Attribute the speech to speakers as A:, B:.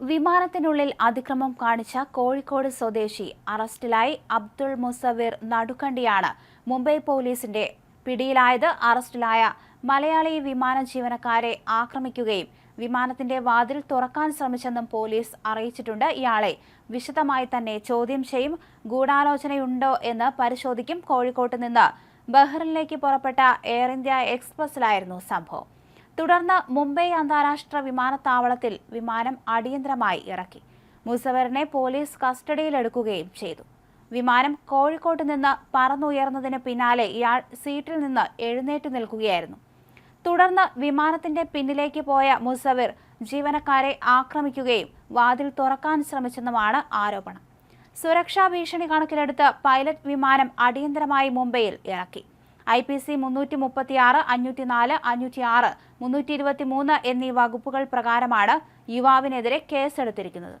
A: വിമാനത്തിനുള്ളിൽ അതിക്രമം കാണിച്ച കോഴിക്കോട് സ്വദേശി അറസ്റ്റിലായി അബ്ദുൾ മുസവിർ നടുക്കണ്ടിയാണ് മുംബൈ പോലീസിന്റെ പിടിയിലായത്. അറസ്റ്റിലായ മലയാളി വിമാന ജീവനക്കാരെ ആക്രമിക്കുകയും വിമാനത്തിന്റെ വാതിൽ തുറക്കാൻ ശ്രമിച്ചെന്നും പോലീസ് അറിയിച്ചിട്ടുണ്ട്. ഇയാളെ വിശദമായി തന്നെ ചോദ്യം ചെയ്യും. ഗൂഢാലോചനയുണ്ടോ എന്ന് പരിശോധിക്കും. കോഴിക്കോട്ട് നിന്ന് ബഹ്റിനിലേക്ക് പുറപ്പെട്ട എയർ ഇന്ത്യ എക്സ്പ്രസിലായിരുന്നു സംഭവം. തുടർന്ന് മുംബൈ അന്താരാഷ്ട്ര വിമാനത്താവളത്തിൽ വിമാനം അടിയന്തരമായി ഇറക്കി. മുസവറിനെ പോലീസ് കസ്റ്റഡിയിലെടുക്കുകയും ചെയ്തു. വിമാനം കോഴിക്കോട്ട് നിന്ന് പറന്നുയർന്നതിന് പിന്നാലെ ഇയാൾ സീറ്റിൽ നിന്ന് എഴുന്നേറ്റ് നിൽക്കുകയായിരുന്നു. തുടർന്ന് വിമാനത്തിന്റെ പിന്നിലേക്ക് പോയ മുസവിർ ജീവനക്കാരെ ആക്രമിക്കുകയും വാതിൽ തുറക്കാൻ ശ്രമിച്ചെന്നുമാണ് ആരോപണം. സുരക്ഷാ ഭീഷണി കണക്കിലെടുത്ത് പൈലറ്റ് വിമാനം അടിയന്തരമായി മുംബൈയിൽ ഇറക്കി. ഐ പി സി മുന്നൂറ്റി മുപ്പത്തി ആറ് അഞ്ഞൂറ്റി നാല് അഞ്ഞൂറ്റി ആറ് മുന്നൂറ്റി ഇരുപത്തി മൂന്ന് എന്നീ വകുപ്പുകൾ പ്രകാരമാണ് യുവാവിനെതിരെ കേസെടുത്തിരിക്കുന്നത്.